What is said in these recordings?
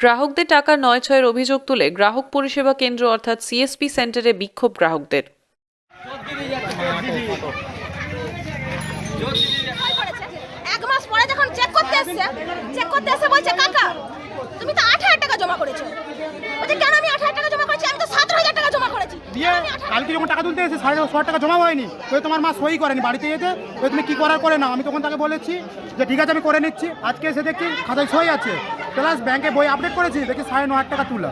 গ্রাহকদের টাকা নয় ছয়ের অভিযোগ তুলে গ্রাহক পরিষেবা কেন্দ্র অর্থাৎ সিএসপি সেন্টারে বিক্ষোভ গ্রাহকদের। তুমি তো আট হাজার টাকা জমা করেছ। কেন আমি আট হাজার টাকা জমা করেছি? আমি তো সতেরো হাজার দিয়ে কালকে যখন টাকা তুলতে এসে সাড়ে ছ টাকা জমা হয়নি তো তোমার মা সই করেনি বাড়িতে যেতে তো তুমি কী করার করে না আমি তখন তাকে বলেছি যে ঠিক আছে আমি করে নিচ্ছি। আজকে এসে দেখছি খাতায় সই আছে। প্লাস ব্যাংকে বই আপডেট করেছি দেখি সাড়ে ন হাজার টাকা তুলা।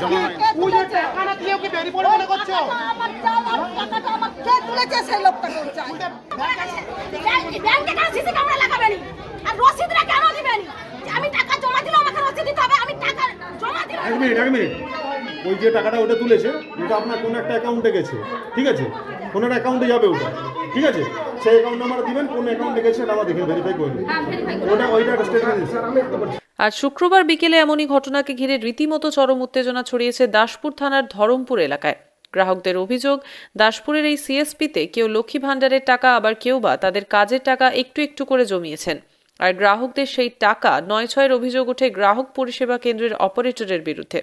জমা হয়নি। পুজোর টাকা না দিয়েও কি দেরি পড়ে করছ? আমার চাও, আমার টাকাটা আমার কে তুলেছে সেই লোকটাকে চাই। ব্যাংকে- ব্যাংকে কেন সিসি ক্যামেরা লাগাবেনি? আর রসিদটা কেন দিবেনি? যে আমি টাকা জমা দিলে আমাকে রসিদ দিতে হবে, আমি টাকা জমা দিলে ওই যে টাকাটা ওটা তুলেছে, ওটা আপনার কোনো একটা অ্যাকাউন্টে গেছে। ঠিক আছে? কোনো একটা অ্যাকাউন্টে যাবে ওটা। ঠিক আছে? সেই অ্যাকাউন্ট নাম্বার দিবেন, কোন অ্যাকাউন্টে গেছে আমরা দেখে ভেরিফাই করে ওটা ওইটা স্টেটমেন্ট আজ শুক্রবার বিকেলে এমনই ঘটনাকে ঘিরে রীতিমতো চরম উত্তেজনা ছড়িয়েছে দাসপুর থানার ধরমপুর এলাকায়। গ্রাহকদের অভিযোগ, দাসপুরের এই সিএসপিতে কেউ লক্ষ্মী ভাণ্ডারের টাকা, আবার কেউ বা তাদের কাজের টাকা একটু একটু করে জমিয়েছেন। আর গ্রাহকদের সেই টাকা নয় ছয়ের অভিযোগ ওঠে গ্রাহক পরিষেবা কেন্দ্রের অপারেটরের বিরুদ্ধে।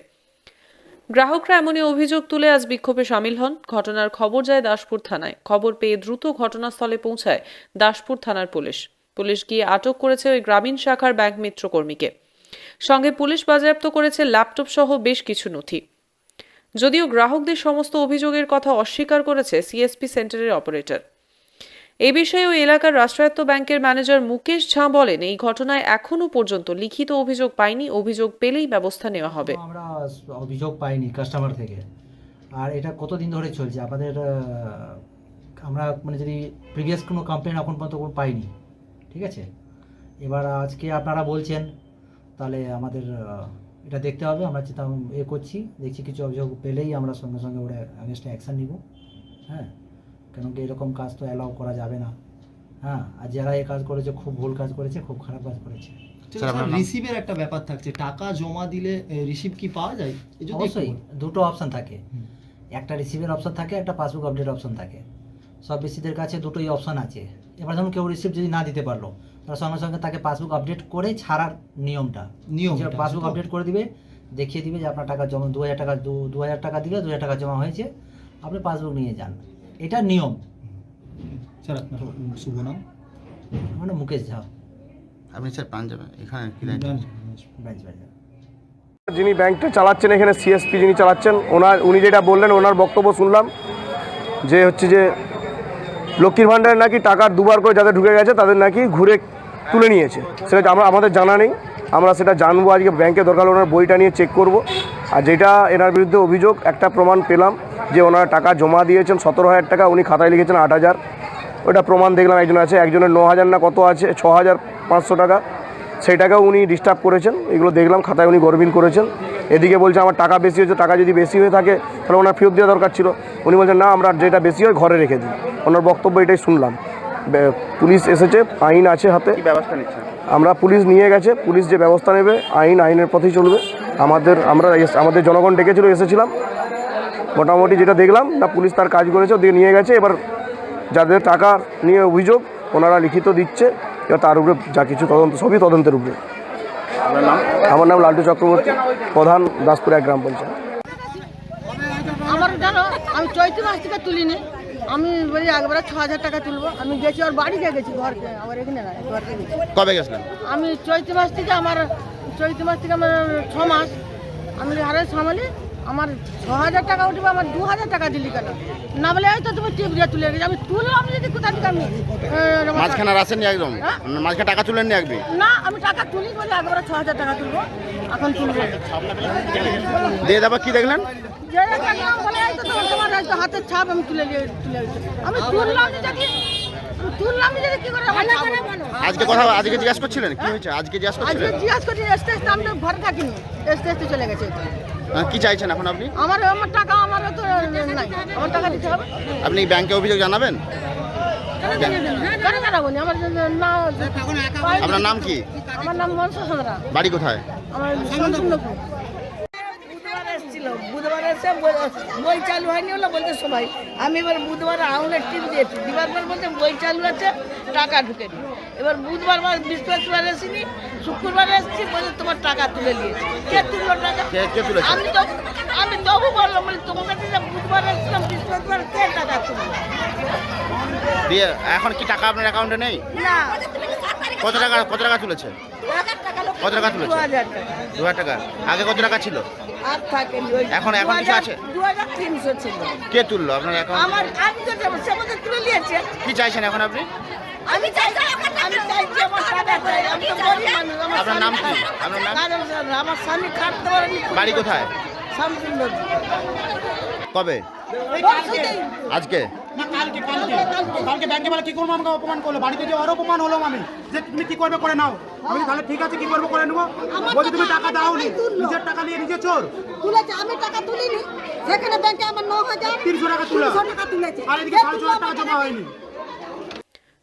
গ্রাহকরা এমনই অভিযোগ তুলে আজ বিক্ষোভে সামিল হন। ঘটনার খবর যায় দাসপুর থানায়। খবর পেয়ে দ্রুত ঘটনাস্থলে পৌঁছায় দাসপুর থানার পুলিশ। পুলিশ গিয়ে আটক করেছে ওই গ্রামীণ শাখার ব্যাংক মিত্র কর্মীকে সঙ্গে পুলিশ বাজেয়াপ্ত করেছে ল্যাপটপ সহ বেশ কিছু নথি। যদিও গ্রাহকদের সমস্ত অভিযোগের কথা অস্বীকার করেছে সিএসপি সেন্টারের অপারেটর। এই বিষয়ে ওই এলাকার রাষ্ট্রায়ত্ত ব্যাংকের ম্যানেজার মুকেশ ঝা বলেন, এই ঘটনায় এখনও পর্যন্ত লিখিত অভিযোগ পাইনি, অভিযোগ পেলেই ব্যবস্থা নেওয়া হবে। আমরা অভিযোগ পাইনি কাস্টমার থেকে। আর এটা কতদিন ধরে চলছে? আমাদের আমরা মানে যদি প্রিভিয়াস কোনো কমপ্লেন এখন পর্যন্ত কোনো পাইনি, ঠিক আছে? এবার আজকে আপনারা বলছেন, তাহলে আমাদের এটা দেখতে হবে, আমরা যেটা এ করছি, দেখছি কিছু অভিযোগ পেলেই আমরা সঙ্গে সঙ্গে ওরা অ্যাগেনস্টে অ্যাকশান নিব হ্যাঁ? কেন কি এরকম কাজ তো অ্যালাউ করা যাবে না? হ্যাঁ আর যারা এই কাজ করেছে খুব ভুল কাজ করেছে খুব খারাপ কাজ করেছে। রিসিভের একটা ব্যাপার থাকছে। টাকা জমা দিলে রিসিভ কি পাওয়া যায়? অবশ্যই দুটো অপশন থাকে। একটা রিসিভের অপশন থাকে একটা পাসবুক আপডেট অপশন থাকে। সব বেশিদের কাছে দুটোই অপশন আছে। এবার যেমন কেউ রিসিভ যদি না দিতে পারল তার সঙ্গে সঙ্গে তাকে পাসবুক আপডেট করে ছাড়ার নিয়মটা। নিয়ম পাসবুক আপডেট করে দিবে দেখিয়ে দিবে যে আপনার টাকা জমা দু হাজার টাকা দু দু হাজার টাকা দিলে দু হাজার টাকা জমা হয়েছে। আপনি পাসবুক নিয়ে যান। এটা নিয়ম। স্যার আপনার শুভ নাম? মানে মুকেশ ঝা। আপনি স্যার পাঞ্জাবে এখানে কি ব্রাঞ্চ যিনি ব্যাংকটা চালাচ্ছেন এখানে সিএসপি যিনি চালাচ্ছেন ওনার উনি যেটা বললেন ওনার বক্তব্য শুনলাম যে হচ্ছে যে লক্ষ্মীর ভাণ্ডারে নাকি টাকা দুবার করে যাদের ঢুকে গেছে তাদের নাকি ঘুরে তুলে নিয়েছে। সেটা আমরা আমাদের জানা নেই। আমরা সেটা জানব আজকে ব্যাংকে দরকার ওনার বইটা নিয়ে চেক করব। আর যেটা এনার বিরুদ্ধে অভিযোগ, একটা প্রমাণ পেলাম যে ওনারা টাকা জমা দিয়েছেন, সতেরো হাজার টাকা, উনি খাতায় লিখেছেন আট হাজার। ওটা প্রমাণ দেখলাম, একজন আছে, একজনের ন হাজার না কত আছে, ছ হাজার পাঁচশো টাকা। সেই টাকাও উনি ডিস্টার্ব করেছেন, এগুলো দেখলাম, খাতায় উনি গরমিল করেছেন। এদিকে বলছে, আমার টাকা বেশি হয়েছে, টাকা যদি বেশি হয়ে থাকে, তাহলে ওনার ফেরত দেওয়া দরকার ছিল। উনি বলছেন, না, আমরা যেটা বেশি হয়, ঘরে রেখে দিই। ওনার বক্তব্য এটাই শুনলাম। পুলিশ এসেছে আইন আছে হাতে। ব্যবস্থা নিচ্ছেন? আমরা পুলিশ নিয়ে গেছে পুলিশ যে ব্যবস্থা নেবে আইন আইনের পথেই চলবে। আমাদের আমরা এস- আমাদের জনগণ ডেকেছিল এসেছিলাম। মোটামুটি যেটা দেখলাম না পুলিশ তার কাজ করেছে ওদিকে নিয়ে গেছে। এবার যাদের টাকা নিয়ে অভিযোগ ওনারা লিখিত দিচ্ছে এবার তার উপরে যা কিছু তদন্ত সবই তদন্তের উপরে। আমার নাম লালটু চক্রবর্তী প্রধান দাসপুর এক গ্রাম পঞ্চায়েত। আমার জানো আমি চৈত্র মাস থেকে তুলিনি। আমি বলি একবারে ছ হাজার টাকা তুলবো। আমি গেছি ওর বাড়িতে গেছি ঘরকে আমার এখানে না ঘরকে গেছি। কবে গেছিলেন? আমি চৈত্র মাস থেকে আমার চৈত্র মাস থেকে আমার ছ মাস। আমি হারে সামালি আমার ছ হাজার টাকা উঠবে আমার দু হাজার টাকা দিলি কেন? না বলে এই তো তুমি টিপ দিয়ে তুলে গেছি আমি তুললাম যদি কোথা থেকে আমি মাঝখানে আসেননি একদম? হ্যাঁ? মাঝখানে টাকা তুলেননি একদিন? না আমি টাকা তুলি বলে একবারে ছ হাজার টাকা তুলবো এখন তুলবো। দিয়ে দেবা কি দেখলেন? যে একটা বলে এই তো তোমার তোমার এই তো হাতের ছাপ আমি তুলে নিয়ে তুলে আমি তুললাম যে দেখি তুললাম যে কি করে আমার ছাপ হলো? আজকে কথা আজকে জিজ্ঞাসা করছিলেন? কি হয়েছে? আজকে জিজ্ঞাসা আজকে করছিলেন জিজ্ঞাসা করছি এসতে এসতে আমি তো ঘরে থাকিনি। এসতে এসতে চলে গেছে। এটা। কি চাইছেন এখন আপনি? আমার আমার টাকা আমার তো নাই। আমার টাকা দিতে হবে। আপনি ব্যাংকে অভিযোগ জানাবেন? আমার আপনার নাম কি? আমার নাম মনসা সাঁতরা বাড়ি কোথায়? আমার বল- বই চালু হয়নি বলে বলতে সবাই আমি এবার বুধবার আউলের টিপ দিয়েছি। দিবার পর বলতে বই চালু আছে টাকা ঢুকেনি এবার বুধবার বা বৃহস্পতিবার এসিনি শুক্রবার এসেছি বলতে তোমার টাকা তুলে নিয়েছি। কে তুললো টাকা? আমি তো আমি তবু বললাম বলি তোমার কাছে বুধবার এসেছিলাম বৃহস্পতিবার কে টাকা তুললো? দিয়ে এখন কি টাকা আপনার অ্যাকাউন্টে নেই? না। কত টাকা কত টাকা তুলেছে? কত টাকা তুলেছে? দু হাজার টাকা। আগে কত টাকা ছিল? আর থাকেনি ওই এখন- এখন কিছু আছে? দু হাজার তিনশো ছিল। কে তুললো আপনার অ্যাকাউন্ট আমার আমি তো যাব সে মধ্যে তুলে নিয়েছে কি চাইছেন এখন আপনি? আমি চাইছি আমি চাইছি আমার টাকা চাই আমি তো গরিব মানুষ আপনার নাম কি? আপনার নাম? আমার স্বামী খাটতে পারেনি। বাড়ি কোথায়? কবে? আজকে? না কালকে কালকে। কালকে ব্যাংকে বলে কি করব? আমাকে অপমান করল। বাড়িতে যে আরও অপমান হলো আমি যে তুমি কি করবে করে নাও। আমি তাহলে ঠিক আছে কি করব করে নেব? বলছি তুমি টাকা দাওনি। নিজের টাকা নিয়ে নিজে চোর। তুলেছে আমি টাকা তুলিনি। সেখানে ব্যাংকে আমার ন হাজার তিনশো টাকা তুলে। টাকা তুলেছে। আর এদিকে সাড়ে ছ হাজার টাকা জমা হয়নি।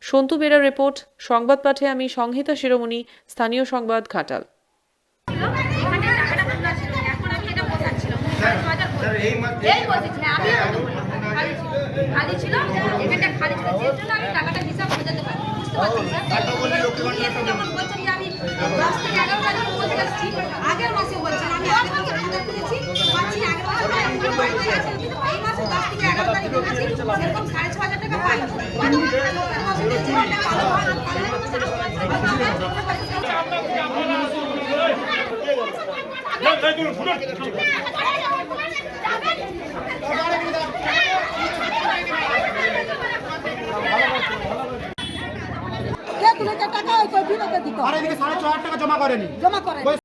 সন্তু বেরা রিপোর্ট সংবাদ পাঠে আমি সংহিতা শিরোমণি স্থানীয় সংবাদ ঘাটাল এখানে টাকাটা তোলা ছিল এখন আমি এটা বোঝাচ্ছিলাম এই বলছি হ্যাঁ আমি। খালি ছিল এখানটা খালি ছিল যে জন্য আমি টাকাটা হিসাব বোঝাতে পারি বুঝতে পারছি যখন বলছেন যে আমি দশ থেকে এগারো তারিখ বলতে যাচ্ছি আগের মাসে বলছেন আমি আগের মাসে টাকা তুলেছি পাচ্ছি আগের মাসে এই মাসে দশ থেকে এগারো তারিখ তুলেছি সেরকম সাড়ে ছ হাজার টাকা পাই মানে ভালো হয় পরের মাসে আসবে কে তুলেছে টাকা ওই কই ফিরতে দিত? আর এদিকে সাড়ে ছ হাজার টাকা জমা করেনি। জমা করে